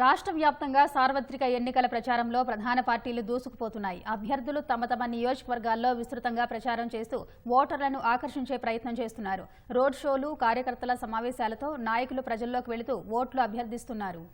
రాష్ట్ర వ్యాప్తంగా సార్వత్రిక ఎన్నికల ప్రచారంలో ప్రధాన పార్టీలు దూసుకుపోతున్నాయి. అభ్యర్థులు తమ తమ నియోజకవర్గాల్లో విస్తృతంగా ప్రచారం చేస్తూ ఓటర్లను ఆకర్షించే ప్రయత్నం చేస్తున్నారు. రోడ్ షోలు కార్యకర్తల సమావేశాలతో నాయకులు ప్రజల్లోకి వెళుతూ ఓట్లు అభ్యర్థిస్తున్నారు.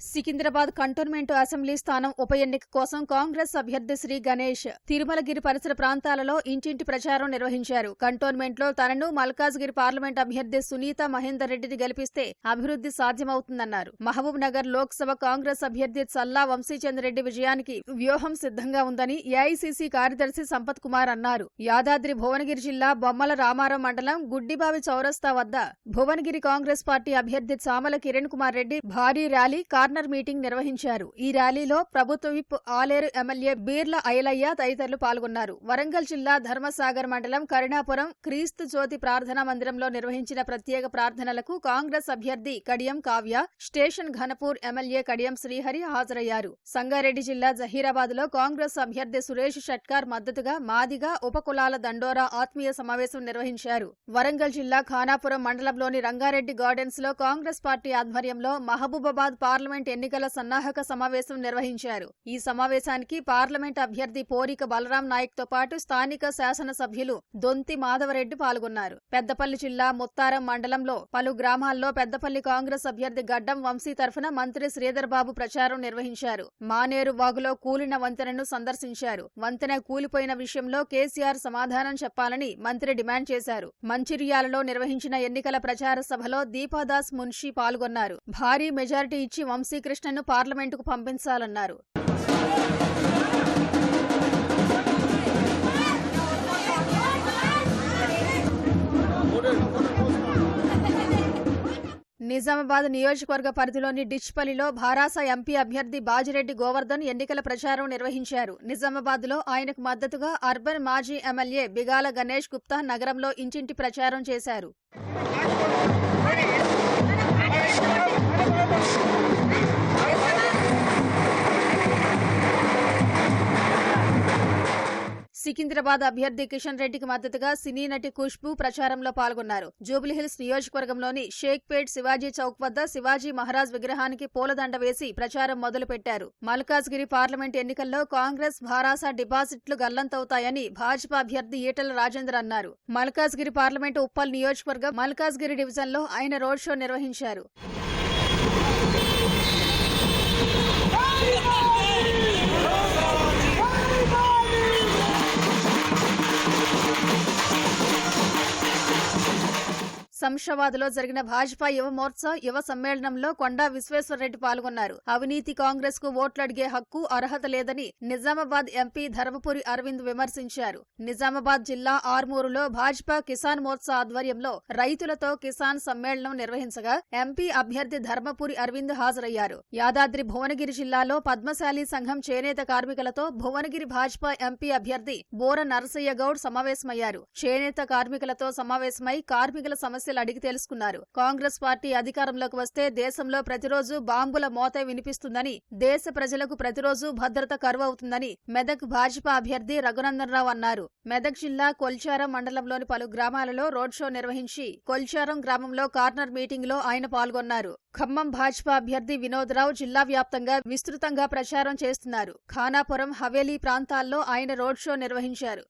సికింద్రాబాద్ కంటోన్మెంట్ అసెంబ్లీ స్థానం ఉప ఎన్నిక కోసం కాంగ్రెస్ అభ్యర్థి శ్రీ గణేష్ తిరుమలగిరి పరిసర ప్రాంతాలలో ఇంటింటి ప్రచారం నిర్వహించారు. కంటోన్మెంట్లో తనను మల్కాజ్గిరి పార్లమెంట్ అభ్యర్థి సునీత మహేందర్ రెడ్డిని గెలిపిస్తే అభివృద్ధి సాధ్యమవుతుందన్నారు. మహబూబ్ నగర్ లోక్సభ కాంగ్రెస్ అభ్యర్థి చల్లా వంశీచంద్ రెడ్డి విజయానికి వ్యూహం సిద్ధంగా ఉందని ఏఐసీసీ కార్యదర్శి సంపత్ కుమార్ అన్నారు. యాదాద్రి భువనగిరి జిల్లా బొమ్మల రామారం మండలం గుడ్డిబావి చౌరస్తా వద్ద భువనగిరి కాంగ్రెస్ పార్టీ అభ్యర్థి చామల కిరణ్ కుమార్ రెడ్డి భారీ ర్యాలీ కార్నర్ మీటింగ్ నిర్వహించారు. ఈ ర్యాలీలో ప్రభుత్వ విప్ ఆలేరు ఎమ్మెల్యే బీర్ల అయలయ్య తదితరులు పాల్గొన్నారు. వరంగల్ జిల్లా ధర్మసాగర్ మండలం కరుణాపురం క్రీస్తు జ్యోతి ప్రార్థనా మందిరంలో నిర్వహించిన ప్రత్యేక ప్రార్థనలకు కాంగ్రెస్ అభ్యర్థి కడియం కావ్య స్టేషన్ ఘనపూర్ ఎమ్మెల్యే కడియం శ్రీహరి హాజరయ్యారు. సంగారెడ్డి జిల్లా జహీరాబాద్లో కాంగ్రెస్ అభ్యర్థి సురేష్ షట్కార్ మద్దతుగా మాదిగా ఉపకులాల దండోరా ఆత్మీయ సమావేశం నిర్వహించారు. వరంగల్ జిల్లా ఖానాపురం మండలంలోని రంగారెడ్డి గార్డెన్స్లో కాంగ్రెస్ పార్టీ ఆధ్వర్యంలో మహబూబాబాద్ పార్లమెంట్ ఎన్నికల సన్నాహక సమావేశం నిర్వహించారు. ఈ సమావేశానికి పార్లమెంట్ అభ్యర్థి పోరిక బలరాం నాయక్తో పాటు స్థానిక శాసనసభ్యులు దొంతి మాధవరెడ్డి పాల్గొన్నారు. పెద్దపల్లి జిల్లా ముత్తారం మండలంలో పలు గ్రామాల్లో పెద్దపల్లి కాంగ్రెస్ అభ్యర్థి గడ్డం వంశీ తరఫున మంత్రి శ్రీధర్ బాబు ప్రచారం నిర్వహించారు. మానేరు వాగులో కూలిన వంతెనను సందర్శించారు. వంతెన కూలిపోయిన విషయంలో కేసీఆర్ సమాధానం చెప్పాలని మంత్రి డిమాండ్ చేశారు. మంచిర్యాలలో నిర్వహించిన ఎన్నికల ప్రచార సభలో దీపాదాస్ మున్షి పాల్గొన్నారు. భారీ మెజారిటీ ఇచ్చి వంశీకృష్ణను పార్లమెంటుకు పంపించాలన్నారు. నిజామాబాద్ నియోజకవర్గ పరిధిలోని డిచ్పల్లిలో భారాస ఎంపీ అభ్యర్థి బాజిరెడ్డి గోవర్ధన్ ఎన్నికల ప్రచారం నిర్వహించారు. నిజామాబాద్లో ఆయనకు మద్దతుగా అర్బన్ మాజీ ఎమ్మెల్యే బిగాల గణేష్ గుప్తా నగరంలో ఇంటింటి ప్రచారం చేశారు. సికింద్రాబాద్ అభ్యర్థి కిషన్ రెడ్డికి మద్దతుగా సినీ నటి ఖుష్బు ప్రచారంలో పాల్గొన్నారు. జూబ్లీహిల్స్ నియోజకవర్గంలోని షేక్పేట్ శివాజీ చౌక్ వద్ద శివాజీ మహారాజ్ విగ్రహానికి పూలదండ వేసి ప్రచారం మొదలుపెట్టారు. మల్కాజ్గిరి పార్లమెంట్ ఎన్నికల్లో కాంగ్రెస్ భారాస డిపాజిట్లు గల్లంతవుతాయని భాజపా అభ్యర్థి ఈటల రాజేందర్ అన్నారు. మల్కాజ్గిరి పార్లమెంటు ఉప్పల్ నియోజకవర్గం మల్కాజ్గిరి డివిజన్లో ఆయన రోడ్ షో నిర్వహించారు. శంషాబాద్లో జరిగిన భాజపా యువ మోర్చా యువ సమ్మేళనంలో కొండా విశ్వేశ్వరరెడ్డి పాల్గొన్నారు. అవినీతి కాంగ్రెస్కు ఓట్లడిగే హక్కు అర్హత లేదని నిజామాబాద్ ఎంపీ ధర్మపురి అరవింద్ విమర్శించారు. నిజామాబాద్ జిల్లా ఆర్మూరులో భాజపా కిసాన్ మోర్చా ఆధ్వర్యంలో రైతులతో కిసాన్ సమ్మేళనం నిర్వహించగా ఎంపీ అభ్యర్థి ధర్మపురి అరవింద్ హాజరయ్యారు. యాదాద్రి భువనగిరి జిల్లాలో పద్మశాలి సంఘం చేనేత కార్మికులతో భువనగిరి భాజపా ఎంపీ అభ్యర్థి బోర నరసయ్య గౌడ్ సమావేశమయ్యారు. చేనేత కార్మికులతో సమావేశమై కార్మికుల సమస్యలు అడిగి తెలుసుకున్నారు. కాంగ్రెస్ పార్టీ అధికారంలోకి వస్తే దేశంలో ప్రతిరోజు బాంబుల మోత వినిపిస్తుందని దేశ ప్రజలకు ప్రతిరోజు భద్రత కరువు అవుతుందని మెదక్ భాజపా అభ్యర్థి రఘునందన్ రావు అన్నారు. మెదక్ జిల్లా కొల్చారం మండలంలోని పలు గ్రామాలలో రోడ్ షో నిర్వహించి కొల్చారం గ్రామంలో కార్నర్ మీటింగ్లో ఆయన పాల్గొన్నారు. ఖమ్మం భాజపా అభ్యర్థి వినోద్ రావు జిల్లా వ్యాప్తంగా విస్తృతంగా ప్రచారం చేస్తున్నారు. ఖానాపురం హవేలీ ప్రాంతాల్లో ఆయన రోడ్ షో నిర్వహించారు.